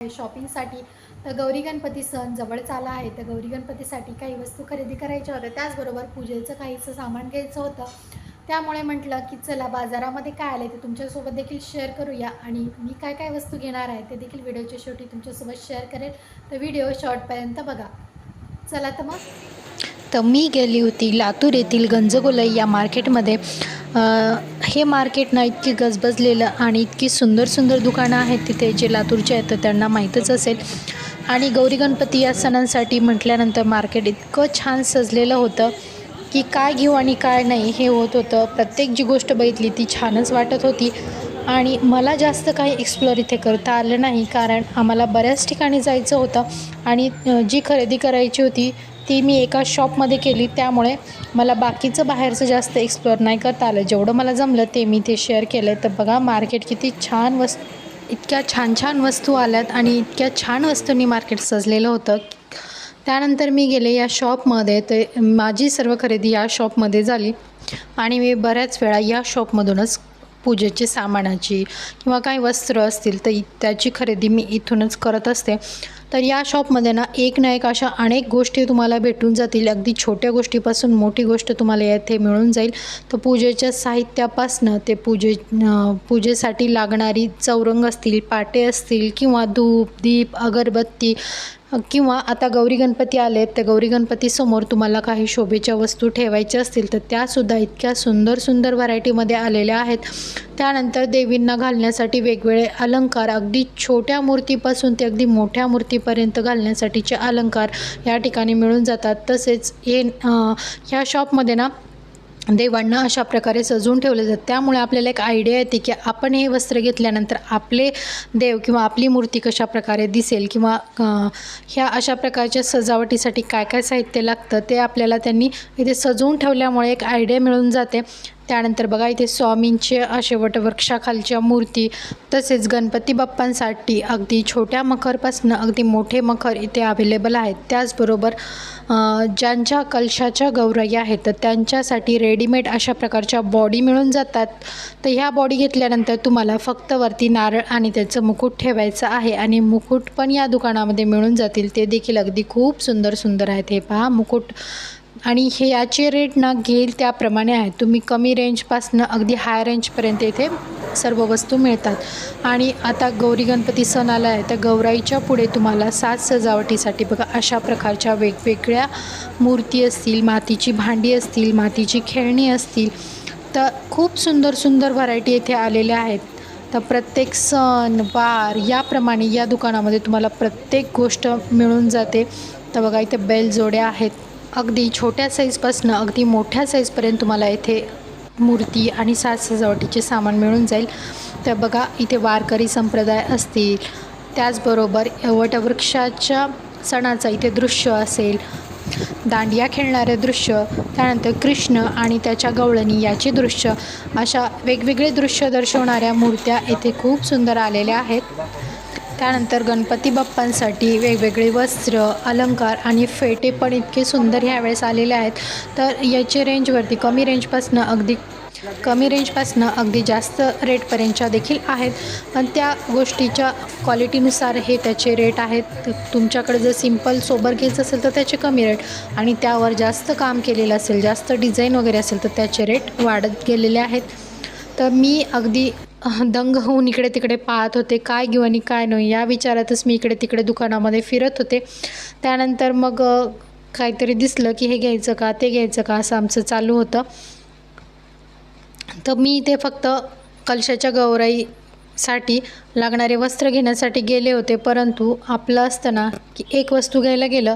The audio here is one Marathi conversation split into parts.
शॉपिंगसाठी. तर गौरी गणपती सण जवळच आला आहे. तर गौरी गणपतीसाठी काही वस्तू खरेदी करायच्या होत्या. त्याचबरोबर पूजेचं काहीचं सामान घ्यायचं होतं. त्यामुळे म्हटलं की चला बाजारामध्ये काय आलं ते तुमच्यासोबत देखील शेअर करूया. आणि मी काय काय वस्तू घेणार आहे ते देखील व्हिडिओच्या शेवटी तुमच्यासोबत शेअर करेल. तर व्हिडिओ शॉर्टपर्यंत बघा. चला तर मग. तर मी गेली होती लातूर येथील गंजगोलई या मार्केटमध्ये हे मार्केट ना इतकी गजबजलेलं आणि इतकी सुंदर सुंदर दुकानं आहेत तिथे जे लातूरचे आहेत तर त्यांना माहीतच असेल. आणि गौरी गणपती या सणांसाठी म्हटल्यानंतर मार्केट इतकं छान सजलेलं होतं की काय घेऊ आणि काय नाही हे होत होतं. प्रत्येक जी गोष्ट बघितली ती छानच वाटत होती. आणि मला जास्त काही एक्सप्लोअर इथे करता आलं नाही कारण आम्हाला बऱ्याच ठिकाणी जायचं होतं. आणि जी खरेदी करायची होती ती मी एका शॉपमध्ये केली. त्यामुळे मला बाकीचं बाहेरचं जास्त एक्सप्लोअर नाही करता आलं. जेवढं मला जमलं ते मी ते शेअर केलं तर बघा मार्केट किती छान वस् इतक्या छान छान वस्तू आल्यात आणि इतक्या छान वस्तूंनी मार्केट सजलेलं होतं. त्यानंतर मी गेले या शॉपमध्ये ते माझी सर्व खरेदी या शॉपमध्ये झाली. आणि मी बऱ्याच वेळा या शॉपमधूनच पूजेची सामानाची किंवा काही वस्त्र असतील तर इ- त्याची खरेदी मी इथूनच करत असते. तर या शॉपमध्ये ना एक ना एक अशा अनेक गोष्टी तुम्हाला भेटून जातील. अगदी छोट्या गोष्टीपासून मोठी गोष्ट तुम्हाला येथे मिळून जाईल. तर पूजेच्या साहित्यापासनं ते पूजे पूजेसाठी लागणारी चौरंग असतील पाटे असतील किंवा धूप दीप अगरबत्ती किंवा आता गौरी गणपती आलेत तर गौरी गणपतीसमोर तुम्हाला काही शोभेच्या वस्तू ठेवायच्या असतील तर त्यासुद्धा इतक्या सुंदर सुंदर व्हरायटीमध्ये आलेल्या आहेत. त्यानंतर देवींना घालण्यासाठी वेगवेगळे अलंकार अगदी छोट्या मूर्तीपासून ते अगदी मोठ्या मूर्तीपर्यंत घालण्यासाठीचे अलंकार या ठिकाणी मिळून जातात. तसेच हे ह्या शॉपमध्ये ना देवांना अशा प्रकारे सजवून ठेवले जातात. त्यामुळे आपल्याला एक आयडिया येते की आपण हे वस्त्र घेतल्यानंतर आपले देव किंवा आपली मूर्ती कशा प्रकारे दिसेल किंवा ह्या अशा प्रकारच्या सजावटीसाठी काय काय साहित्य लागतं ते आपल्याला त्यांनी इथे सजवून ठेवल्यामुळे एक आयडिया मिळून जाते. त्यानंतर बघा इथे स्वामींचे असे वटवृक्षाखालच्या मूर्ती तसेच गणपती बाप्पांसाठी अगदी छोट्या मखरपासून अगदी मोठे मखर इथे अवेलेबल आहेत. त्याचबरोबर ज्यांच्या कलशाच्या गौराई आहेत तर त्यांच्यासाठी रेडीमेड अशा प्रकारच्या बॉडी मिळून जातात. तर ह्या बॉडी घेतल्यानंतर तुम्हाला फक्त वरती नारळ आणि त्याचं मुकुट ठेवायचं आहे आणि मुकुट पण या दुकानामध्ये मिळून जातील. ते देखील अगदी खूप सुंदर सुंदर आहेत. हे पहा मुकुट आणि हे याचे रेट ना घेईल त्याप्रमाणे आहेत तुम्ही कमी रेंजपासनं अगदी हाय रेंजपर्यंत इथे सर्व वस्तू मिळतात. आणि आता गौरी गणपती सण आला आहे तर गौराईच्या पुढे तुम्हाला साज सजावटीसाठी बघा अशा प्रकारच्या वेगवेगळ्या मूर्ती असतील मातीची भांडी असतील मातीची खेळणी असतील तर खूप सुंदर सुंदर व्हरायटी इथे आलेल्या आहेत. तर प्रत्येक सण वार याप्रमाणे या दुकानामध्ये तुम्हाला प्रत्येक गोष्ट मिळून जाते. तर बघा इथे बेल जोड्या आहेत. अगदी छोट्या साईजपासनं अगदी मोठ्या साईजपर्यंत तुम्हाला इथे मूर्ती आणि साज सजावटीचे सामान मिळून जाईल. तर बघा इथे वारकरी संप्रदाय असतील त्याचबरोबर वटवृक्षाच्या सणाचं इथे दृश्य असेल दांडिया खेळणारे दृश्य त्यानंतर कृष्ण आणि त्याच्या गवळणी याचे दृश्य अशा वेगवेगळे दृश्य दर्शवणाऱ्या मूर्त्या इथे खूप सुंदर आलेल्या आहेत. त्यानंतर गणपती बाप्पांसाठी वेगवेगळे वस्त्र अलंकार आणि फेटे पण इतके सुंदर ह्यावेळेस आलेले आहेत. तर याचे रेंजवरती कमी रेंजपासनं अगदी कमी रेंजपासनं अगदी जास्त रेटपर्यंतच्या देखील आहेत. पण त्या गोष्टीच्या क्वालिटीनुसार हे त्याचे रेट आहेत. तुमच्याकडे जर सिंपल सोबर घ्यायचं असेल तर त्याचे कमी रेट आणि त्यावर जास्त काम केलेलं असेल जास्त डिझाईन वगैरे असेल तर त्याचे रेट वाढत गेलेले आहेत. तर मी अगदी दंग होऊन इकडे तिकडे पाहत होते काय घेऊ आणि काय नाही या विचारातच मी इकडे तिकडे दुकानामध्ये फिरत होते. त्यानंतर मग काहीतरी दिसलं की हे घ्यायचं का ते घ्यायचं का असं आमचं चालू होतं. तर मी इथे फक्त कलशाच्या गौराईसाठी लागणारे वस्त्र घेण्यासाठी गेले होते परंतु आपलं असतं ना की एक वस्तू घ्यायला गेलं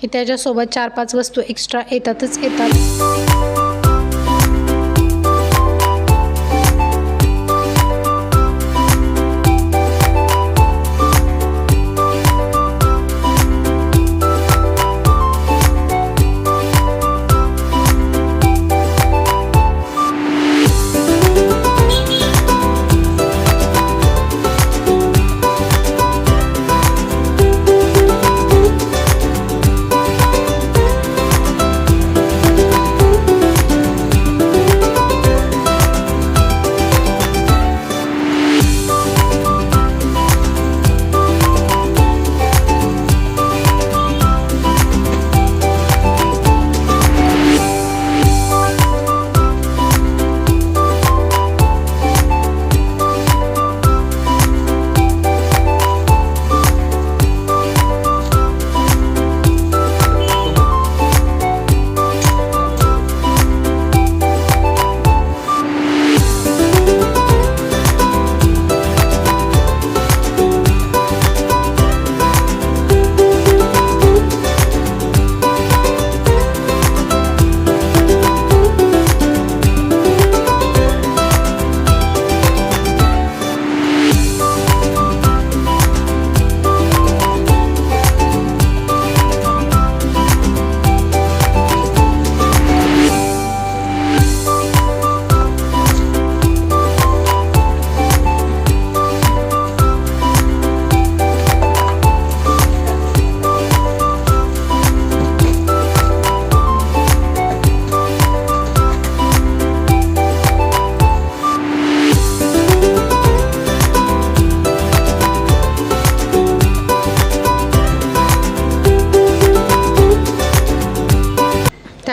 की त्याच्यासोबत चार पाच वस्तू एक्स्ट्रा येतातच येतात.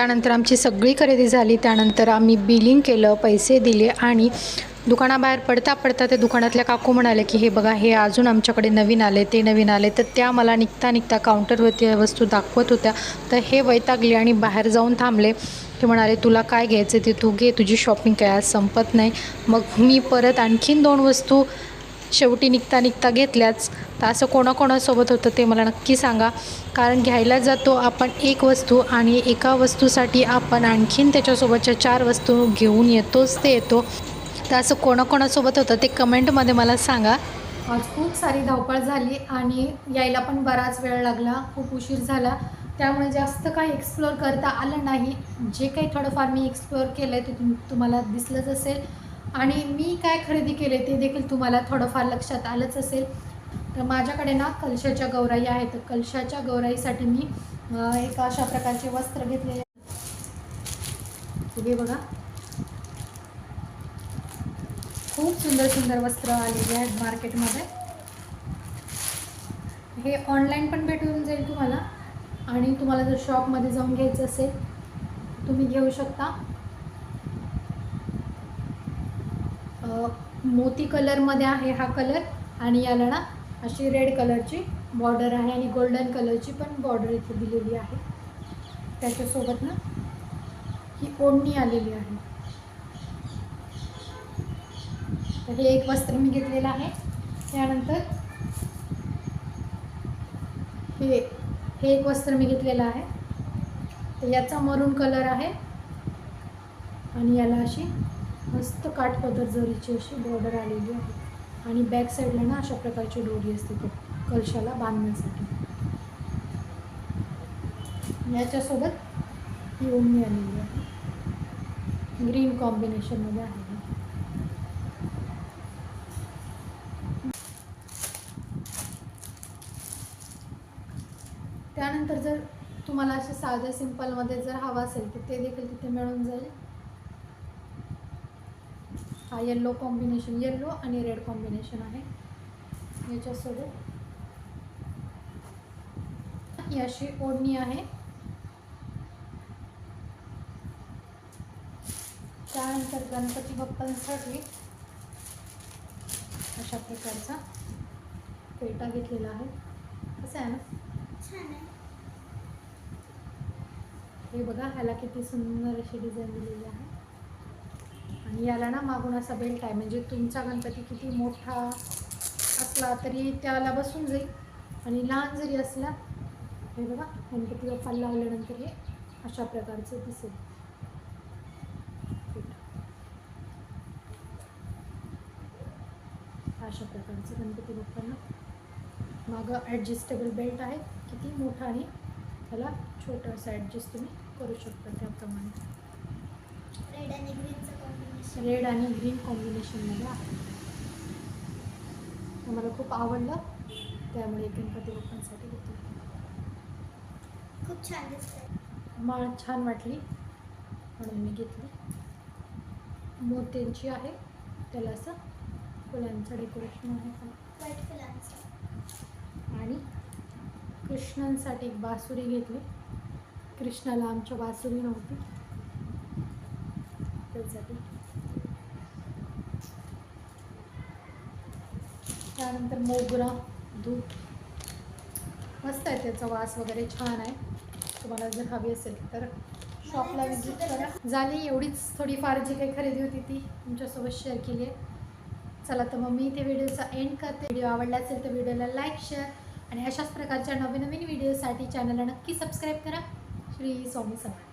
त्यानंतर आमची सगळी खरेदी झाली. त्यानंतर आम्ही बिलिंग केलं पैसे दिले आणि दुकानाबाहेर पडता पडता त्या दुकानातल्या काकू म्हणाले की हे बघा हे अजून आमच्याकडे नवीन आले ते नवीन आले. तर त्या मला निघता निघता काउंटरवरती वस्तू दाखवत होत्या. तर हे वैतागले आणि बाहेर जाऊन थांबले. ते म्हणाले तुला काय घ्यायचं ते तू घे तुझी शॉपिंग काय आज संपत नाही. मग मी परत आणखीन दोन वस्तू शेवटी निघता निघता घेतल्याच. तर असं कोणाकोणासोबत होतं ते मला नक्की सांगा. कारण घ्यायला जातो आपण एक वस्तू आणि एका वस्तूसाठी आपण आणखीन त्याच्यासोबतच्या चार वस्तू घेऊन येतोच ते येतो. तर असं कोणाकोणासोबत होतं ते कमेंटमध्ये मला सांगा. आज खूप सारी धावपळ झाली आणि यायला पण बराच वेळ लागला खूप उशीर झाला. त्यामुळे जास्त काही एक्सप्लोअर करता आलं नाही. जे काही थोडंफार मी एक्सप्लोअर केलं आहे ते तुम तुम्हाला दिसलंच असेल. आणि मी काय खरेदी केले ते देखील तुम्हाला थोडंफार लक्षात आलंच असेल. तर माझ्याकडे ना कलशाच्या गौराई आहेत. तर कलशाच्या गौराईसाठी मी एक अशा प्रकारचे वस्त्र घेतलेले हे बघा. खूप सुंदर सुंदर वस्त्र आलेले आहेत मार्केटमध्ये. हे ऑनलाईन पण भेटून जाईल तुम्हाला. आणि तुम्हाला जर शॉपमध्ये जाऊन घ्यायचं असेल तुम्ही घेऊ शकता. मोती कलरमध्ये आहे हा कलर आणि याला ना अशी रेड कलरची बॉर्डर आहे आणि गोल्डन कलरची पण बॉर्डर इथे दिलेली आहे. त्याच्यासोबत ना ही ओढणी आलेली आहे. तर हे एक वस्त्र मी घेतलेलं आहे. त्यानंतर हे हे एक वस्त्र मी घेतलेलं आहे. तर याचा मरून कलर आहे. आणि याला अशी मस्त काठपदर जरीची अशी बॉर्डर आलेली आहे. आणि बॅक साईडला ना अशा प्रकारची डोरी असते कलशाला बांधण्यासाठी. याच्यासोबत ही ओढणी आलेली आहे. ग्रीन कॉम्बिनेशनमध्ये आहे त्यानंतर जर तुम्हाला असे साध्या सिंपलमध्ये जर हवा असेल तर ते देखील तिथे मिळून जाईल. हा येल्लो कॉम्बिनेशन येल्लो आणि रेड कॉम्बिनेशन आहे. याच्यासोबत ही अशी ओढणी आहे. त्यानंतर गणपती बाप्पांसाठी अशा प्रकारचा पेटा घेतलेला आहे. कसं आहे ना? हे बघा ह्याला किती सुंदर अशी डिझाईन दिलेली आहे. आणि याला ना मागून असा बेल्ट आहे म्हणजे तुमचा गणपती किती मोठा असला तरी त्याला बसून जाईल. आणि लहान जरी असला हे बघा गणपती बाप्पाला लावल्यानंतर हे अशा प्रकारचं दिसेल. अशा प्रकारचं गणपती बाप्पांना मागं ॲडजस्टेबल बेल्ट आहे किती मोठा आणि त्याला छोटं असं ॲडजस्ट तुम्ही करू शकता त्याप्रमाणे. रेड आणि ग्रीनचं कॉम्बिनेशन रेड आणि ग्रीन कॉम्बिनेशनमध्ये आहे. मला खूप आवडलं. त्यामुळे गणपती बाप्पांसाठी घेतलं. खूप छान दिसतंय. माळ छान वाटली. म्हणून मी घेतली. मोत्यांची आहे. त्याला असं फुलांचं डेकोरेशन आहे. व्हाईट फुलांचं. आणि कृष्णांसाठी एक बासुरी घेतली. कृष्णाला आमच्या बासुरी नव्हती. त्यानंतर मोगरा धूप मस्त आहे त्याचा वास वगैरे छान आहे. तुम्हाला जर हवी असेल तर शॉपला विजिट करा. झाली एवढीच थोडीफार जी काही खरेदी होती ती तुमच्यासोबत शेअर केली आहे. चला तर मग मी इथे व्हिडिओचा एंड करते. व्हिडिओ आवडला असेल तर व्हिडिओला लाईक शेअर आणि अशाच प्रकारच्या नवीन नवीन व्हिडिओसाठी चॅनलला नक्की सबस्क्राईब करा. श्री स्वामी समर्थ.